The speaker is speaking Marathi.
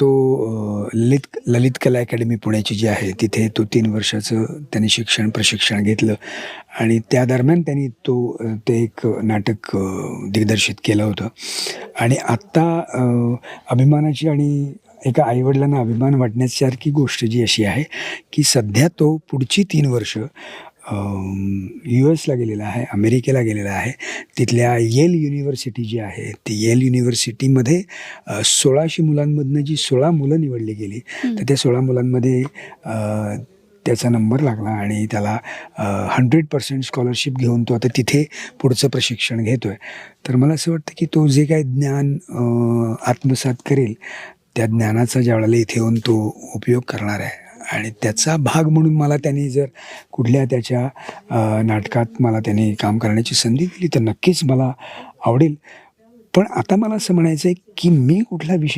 तो ललित ललित कला अकॅडमी पुण्याची जी आहे तिथे तो तीन वर्षाचं त्यांनी शिक्षण प्रशिक्षण घेतलं. आणि त्या दरम्यान त्यांनी तो ते एक नाटक दिग्दर्शित केलं होतं. आणि आत्ता अभिमानाची आणि एका आईवडिलांना अभिमान वाटण्यासारखी गोष्ट जी अशी आहे की सध्या तो पुढची तीन वर्ष यू एसला गेलेला आहे अमेरिकेला गेलेला आहे. तिथल्या येल युनिव्हर्सिटी जी आहे ती येल युनिव्हर्सिटीमध्ये सोळाशे मुलांमधनं जी सोळा मुलं निवडली गेली तर त्या सोळा मुलांमध्ये त्याचा नंबर लागला आणि त्याला हंड्रेड पर्सेंट स्कॉलरशिप घेऊन तो आता तिथे पुढचं प्रशिक्षण घेतो आहे तर मला असं वाटतं की तो जे काही ज्ञान आत्मसात करेल त्या ज्ञानाचा ज्यावेळेला इथे येऊन तो उपयोग करणार आहे. आणि त्याचा भाग म्हणून मला त्यांनी जर कुठल्या त्याच्या नाटकात मला त्यांनी काम करण्याची संधी दिली तर नक्कीच मला आवडेल. पण आता मला असं म्हणायचं आहे की मी कुठला विषय